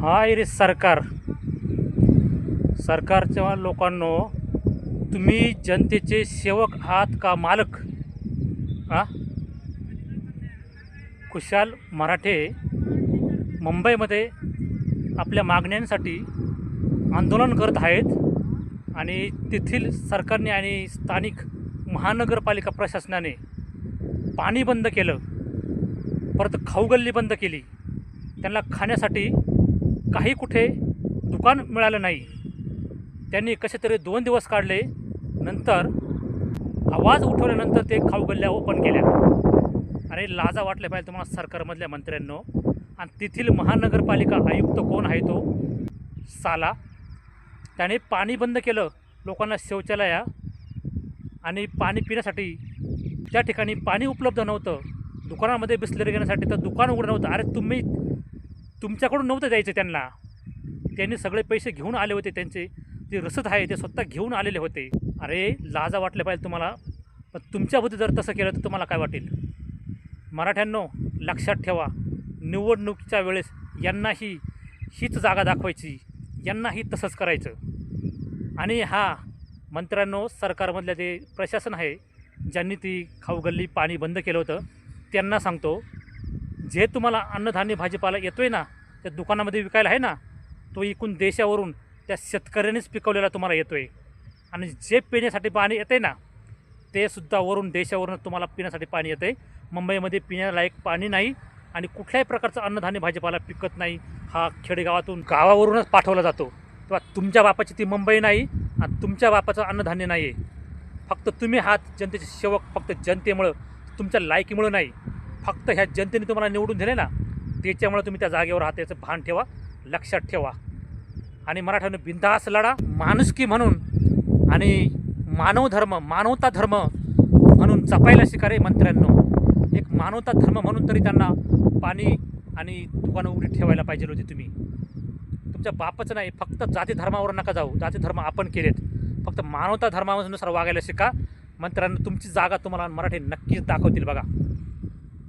हा रे सरकार. सरकारच्या लोकांनो तुम्ही जनतेचे सेवक आहात का मालक? हा खुशाल मराठे मुंबईमध्ये आपल्या मागण्यांसाठी आंदोलन करत आहेत आणि तेथील सरकारने आणि स्थानिक महानगरपालिका प्रशासनाने पाणी बंद केलं परत खाऊगल्ली बंद केली. त्यांना खाण्यासाठी काही कुठे दुकान मिळालं नाही. त्यांनी कसे तरी दोन दिवस काढले. नंतर आवाज उठवल्यानंतर ते खाऊगल्ल्या ओपन केल्या. आणि लाजा वाटल्या पाहिजे तुम्हाला सरकारमधल्या मंत्र्यांनो. आणि तेथील महानगरपालिका आयुक्त कोण आहे तो? साला. त्याने पाणी बंद केलं लोकांना शौचालया आणि पाणी पिण्यासाठी. त्या ठिकाणी पाणी उपलब्ध नव्हतं दुकानामध्ये बिस्लरी घेण्यासाठी तर दुकान उघडं नव्हतं. अरे तुम्ही तुमच्याकडून नव्हतं द्यायचं त्यांना. त्यांनी सगळे पैसे घेऊन आले होते त्यांचे. जे रसद आहे ते स्वतः घेऊन आलेले होते. अरे लाजा वाटले पाहिजे तुम्हाला. पण तुमच्याबद्दल जर तसं केलं तर तुम्हाला काय वाटेल? मराठ्यांनो लक्षात ठेवा. निवडणुकीच्या वेळेस यांनाही हीच जागा दाखवायची. यांनाही तसंच करायचं. आणि हा मंत्र्यांनो सरकारमधल्या जे प्रशासन आहे ज्यांनी ती खाऊगल्ली पाणी बंद केलं होतं त्यांना सांगतो जे तुम्हाला अन्नधान्य भाजीपाला येतो आहे ना त्या दुकानामध्ये विकायला आहे ना तो इकून देशावरून त्या शेतकऱ्यांनीच पिकवलेला तुम्हाला येतो आहे आणि जे पिण्यासाठी पाणी येतं आहे ना ते सुद्धा वरून देशावरून तुम्हाला पिण्यासाठी पाणी येतं आहे मुंबईमध्ये पिण्यालायक पाणी नाही आणि कुठल्याही प्रकारचं अन्नधान्य भाजीपाला पिकत नाही. हा खेडेगावातून गावावरूनच पाठवला जातो. तेव्हा तुमच्या बापाची ती मुंबई नाही आणि तुमच्या बापाचं अन्नधान्य नाही आहे फक्त तुम्ही हात जनतेचे सेवक फक्त जनतेमुळं तुमच्या लायकीमुळं नाही. फक्त ह्या जनतेने तुम्हाला निवडून दिले ना त्याच्यामुळे तुम्ही त्या जागेवर आहात याचं भान ठेवा लक्षात ठेवा. आणि मराठ्यानं बिंदास लढा माणुसकी म्हणून आणि मानव धर्म मानवता धर्म म्हणून जपायला शिकारे मंत्र्यांनो. एक मानवता धर्म म्हणून तरी त्यांना पाणी आणि दुकानं उघडी ठेवायला पाहिजे होती तुम्ही. तुमच्या बापाचं नाही फक्त जाती धर्मावर नका जाऊ. जाती धर्म आपण केलेत. फक्त मानवता धर्मानुसार वागायला शिका. मंत्र्यांना तुमची जागा तुम्हाला मराठी नक्कीच दाखवतील बघा.